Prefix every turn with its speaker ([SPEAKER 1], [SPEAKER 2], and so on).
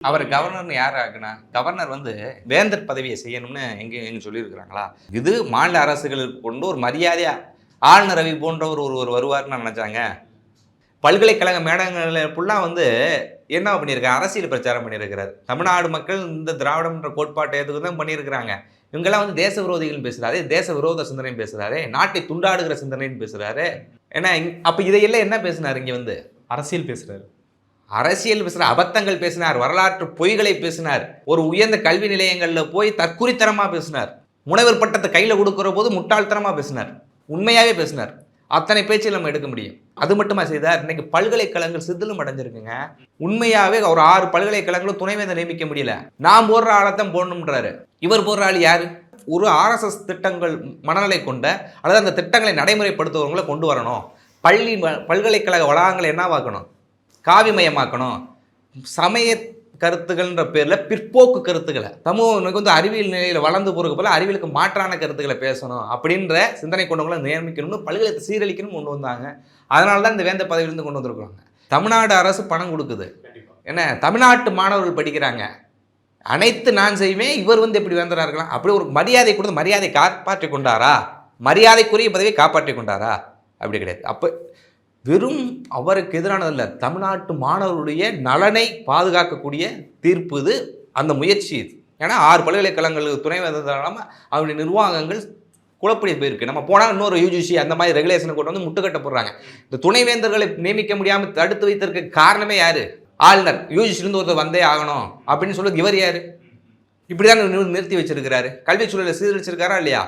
[SPEAKER 1] அவர் கவர்னர்னு யார் ஆகுனா கவர்னர் வந்து வேந்தர் பதவியை செய்யணும்னு எங்கே எங்கே சொல்லியிருக்கிறாங்களா? இது மாநில அரசுகளுக்கு கொண்டு ஒரு மரியாதையா ஆளுநர் ரவி போன்றவர் ஒருவர் வருவார்னு நினச்சாங்க. பல்கலைக்கழக மேடங்களில் ஃபுல்லாக வந்து என்ன பண்ணியிருக்காரு அரசியல் பிரச்சாரம் பண்ணியிருக்கிறார். தமிழ்நாடு மக்கள் இந்த திராவிடம்ன்ற கோட்பாட்டை எதுக்கு தான் பண்ணியிருக்கிறாங்க. இவங்கெல்லாம் வந்து தேச விரோதிகள் பேசுகிறாரு தேச விரோத சிந்தனையும் பேசுகிறாரு நாட்டை துண்டாடுகிற சிந்தனைன்னு பேசுகிறாரு ஏன்னா இங்க- அப்போ இதையெல்லாம் என்ன பேசினார் இங்கே வந்து?
[SPEAKER 2] அரசியல் பேசுகிறாரு
[SPEAKER 1] அரசியல் பேசுற அபத்தங்கள் பேசினார் வரலாற்று பொய்களை பேசினார் ஒரு உயர்ந்த கல்வி நிலையங்களில் போய் தற்குறித்தனமாக பேசினார். முனைவர் பட்டத்தை கையில் கொடுக்குற போது முட்டாள்தனமாக பேசினார். உண்மையாகவே பேசினார். அத்தனை பேச்சு நம்ம எடுக்க முடியும். அது மட்டுமா செய்தார்? இன்னைக்கு பல்கலைக்கழகங்கள் சிதிலும் அடைஞ்சிருக்குங்க. உண்மையாவே ஒரு ஆறு பல்கலைக்கழகங்களும் துணைவேந்தர் நியமிக்க முடியல. நான் போடுற ஆளத்தான் போடணும்ன்றாரு. இவர் போடுற ஆள் யாரு? ஒரு ஆர்எஸ்எஸ் திட்டங்கள் மனநிலை கொண்ட அல்லது அந்த திட்டங்களை நடைமுறைப்படுத்துவவங்களை கொண்டு வரணும். பள்ளி வ- பல்கலைக்கழக வளாகங்களை என்னவாக்கணும்? காவிமயமாக்கணும். சமய கருத்துகள்ன்ற பேரில் பிற்போக்கு கருத்துக்களை சமூகம் வந்து அறிவியல் நிலையில் வளர்ந்து போகிறதுக்கு போல அறிவியலுக்கு மாற்றான கருத்துக்களை பேசணும் அப்படின்ற சிந்தனை கொண்டவங்களை நியமிக்கணும்னு பல்கலைக்கழகத்தை சீரழிக்கணும்னு கொண்டு வந்தாங்க. அதனால தான் இந்த வேந்த பதவியிலிருந்து கொண்டு வந்திருக்காங்க தமிழ்நாடு அரசு பணம் கொடுக்குது. என்ன? தமிழ்நாட்டு மாணவர்கள் படிக்கிறாங்க. அனைத்து நான் செய்வேன் இவர் வந்து எப்படி வேந்தரா இருக்கலாம் அப்படி ஒரு மரியாதை கொடுத்து மரியாதை காப்பாற்றி கொண்டாரா? மரியாதைக்குரிய பதவியை காப்பாற்றி கொண்டாரா? அப்படி கிடையாது. அப்போ வெறும் அவருக்கு எதிரானதல்ல தமிழ்நாட்டு மாணவருடைய நலனை பாதுகாக்கக்கூடிய தீர்ப்பு இது அந்த முயற்சி இது. ஏன்னா ஆறு பல்கலைக்கழகங்களுக்கு துணை வந்ததால அவருடைய நிர்வாகங்கள் குழப்படி போயிருக்கு. நம்ம போனால் இன்னொரு யூஜிசி அந்த மாதிரி ரெகுலேஷனை கொண்டு வந்து முட்டுக்கட்ட போடுறாங்க. இந்த துணைவேந்தர்களை நியமிக்க முடியாமல் தடுத்து வைத்திருக்க காரணமே யார்? ஆளுநர். யூஜிசிலேருந்து ஒருத்தர் வந்தே ஆகணும் அப்படின்னு சொல்லுறது இவர் யார்? இப்படிதான் தான் நிறுத்தி வச்சிருக்கிறாரு. கல்வி சூழலை சீரழிச்சிருக்காரா இல்லையா?